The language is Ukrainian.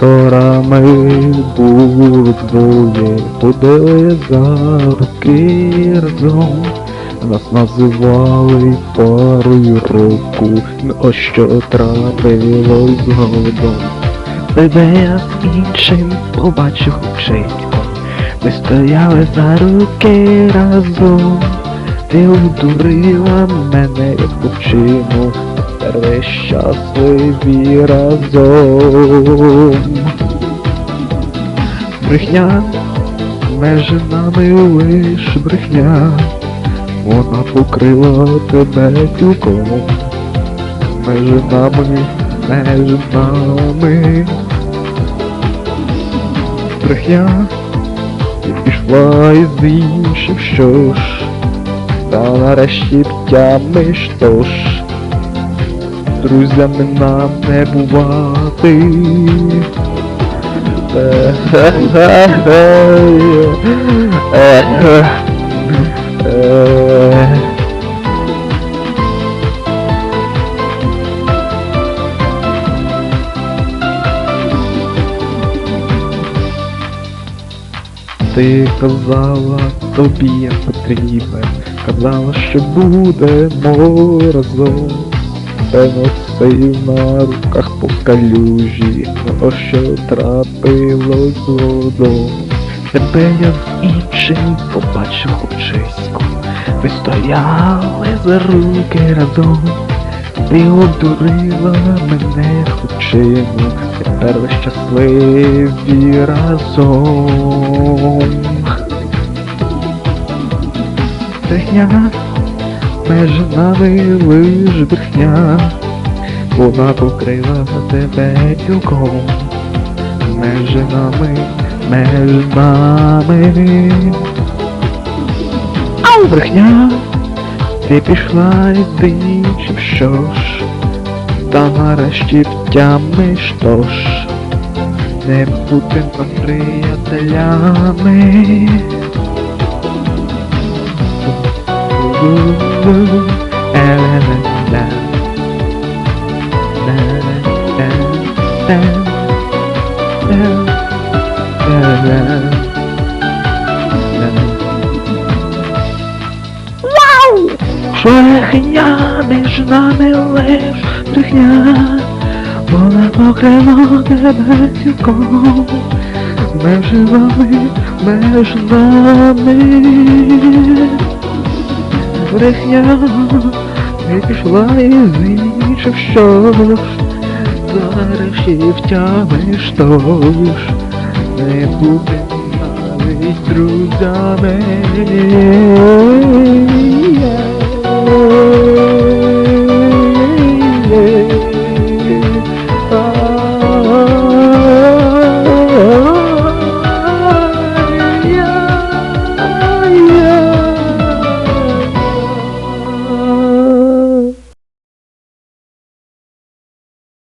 Вчора ми були вдвоє, ходили за руки разом. Нас називали парою року, ось що трапилось згодом. Тебе я з іншим побачив чітко. Ми стояли за руки разом. Ти одурила мене як хлопчину, ви щасливі разом. Брехня, межі нами лиш брехня, вона покрила тебе цілком. Межі нами, межі нами. Брехня, ти пішла із іншим, що ж. Та нарешті втямиш тож Друзями нам не бувати Ти казала, тобі я потрібен, казала, що будемо разом. Певно, сив на руках по калюжі, о що трапилось згодом. Тебе я з іншим побачив хлопчиську. Ви стояли за руки разом. Ти одурила мене хлопчину, тепер ви щасливі разом. Брехня, межі нами лиш брехня, вона покрила тебе цілком. Межі нами, межі нами. Ау, брехня! Ти пішла іншим, що ж, та нарешті втямиш тож, не будемо приятелями. Е-ля-ля-ля. Ля-ля-ля-ля. Ля-ля-ля-ля. Брехня між нами лиш брехня, вона покрила тебе цілком. Межі нами, меж нами. Брехня, не пішла і іншим, що ж, нарешті втямиш тож, не будемо навіть друзями.